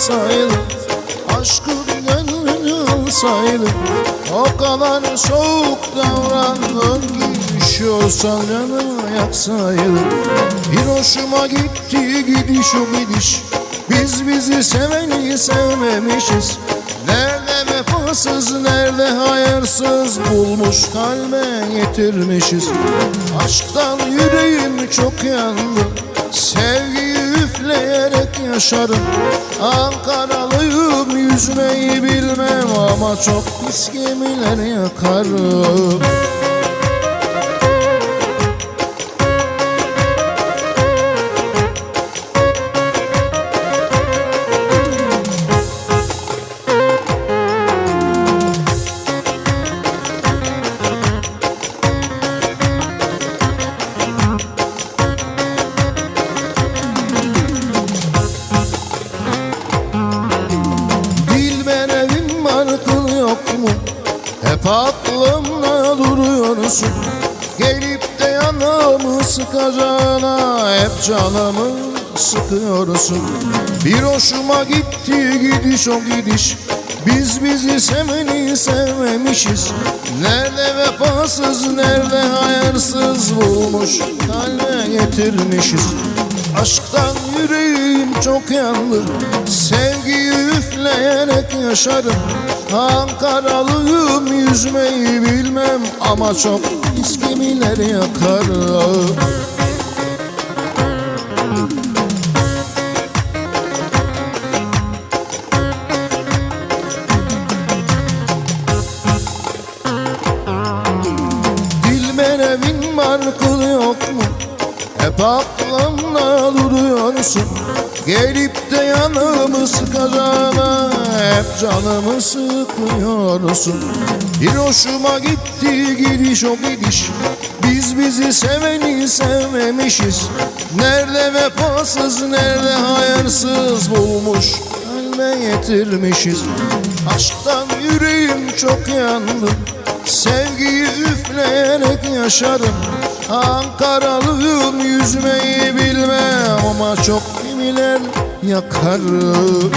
yazda kalsaydım Aşkın gönlünü alsaydım O kadar soğuk davrandın ki Üşüyorsan canımı yaksaydım Bir hoşuma gitti gidiş o gidiş. Biz bizi seveni sevmemişiz. Nerede vefasız nerede hayırsız Bulmuş kalbe getirmişiz Aşktan yüreğim çok yandı. Üfleyerek yaşarım. Ankaralıyım yüzmeyi bilmem Ama çok pis gemiler yakarım aklımda duruyorsun. Gelip de yanımı sıkacağına Hep canımı sıkıyorsun. Bir hoşuma gitti gidiş o gidiş. Biz bizi seveni sevmemişiz. Nerede vefasız nerede hayırsız Bulmuş. Kalbe getirmişiz. Aşktan yüreğim çok yandı. Sevgiyi üfleyerek yaşarım. Ankaralıyım yüzmeyi bilmem Ama çok pis gemiler yakarım Dilber evin markın yok mu? Hep aklımda duruyorsun. Gelip de yanımı sıkacağına Hep canımı sıkıyorsun. Bir hoşuma gitti gidiş o gidiş. Biz bizi seveni sevmemişiz. Nerede vefasız nerede hayırsız Bulmuş. Kalbe getirmişiz Aşktan yüreğim çok yandı. Sevgiyi üfleyerek yaşarım. Ankaralıyım yüzmeyi bilmem Ama çok gemiler yakarım